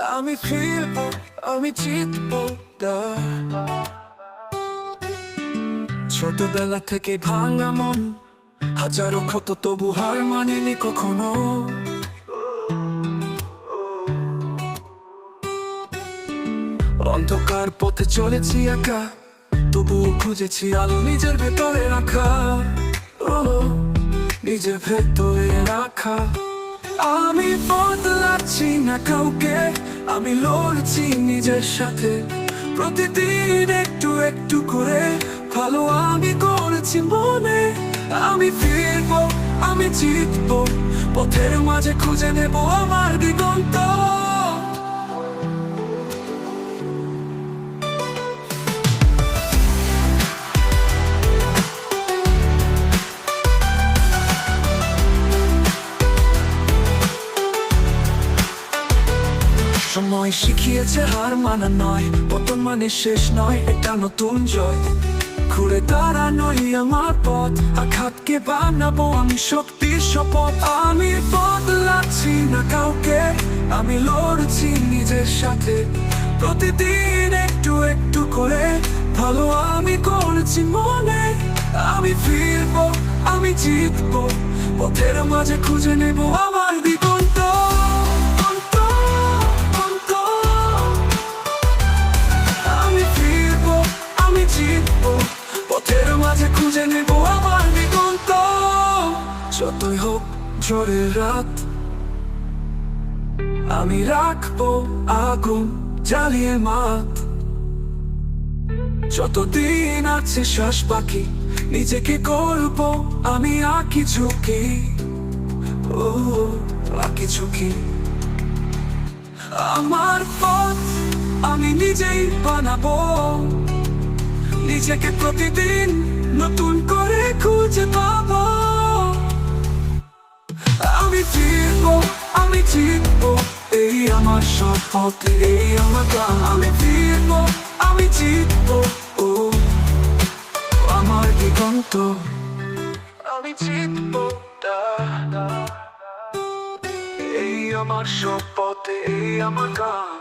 আমি ফিরবো, আমি জিতবো। ছোটবেলা থেকে ভাঙা মন, হাজারো ক্ষত তবু হার মানেনি কখনো। অন্ধকার পথে চলেছি একা, তবুও খুঁজেছি আলো নিজের ভেতরে রাখা। ও, নিজের ভেতরে রাখা। আমি বদলাচ্ছি না কাউকে আমি লড়ছি নিজের সাথে। প্রতিদিন একটু একটু করে ভালো আমি করেছি মনে। আমি ফিরব, আমি জিতব, পথের মাঝে খুঁজে নেব আমার দিগন্ত। সময় শিখিয়েছে হার মানা নয় পতন মানে শেষ নয়, এটা নতুন জয়। ঘুরে দাঁড়ানোই আমার পথ, আঘাতকে বানাবো আমি শক্তির শপথ। আমি বদলাচ্ছি না কাউকে, আমি লড়ছি নিজের সাথে। প্রতিদিন একটু একটু করে ভালো আমি করছি মনে। আমি ফিরবো, আমি জিতবো, পথের মাঝে খুঁজে নেব আমার দিগন্ত। মাঝে খুঁজে নেব আমার দিগন্ত যতই হোক ঝড়ের রাত, আমি রাখব আগুন জ্বালিয়ে মাত। যতদিন আছে শ্বাস পাখি, নিজেকে করব আমি আঁকি ঝুঁকি। ও, আঁকি ঝুঁকি। আমার পথ আমি নিজেই বানাবো। নিজেকে প্রতিদিন নতুন করে খুঁজে পাবো। আমি ফিরবো, আমি জিতবো, এই আমার শপথ এই আমার গান আমি ফিরবো, আমি জিতবো, ও আমার দিগন্ত। আমি জিতবো। এই আমার শপথ এই আমার গান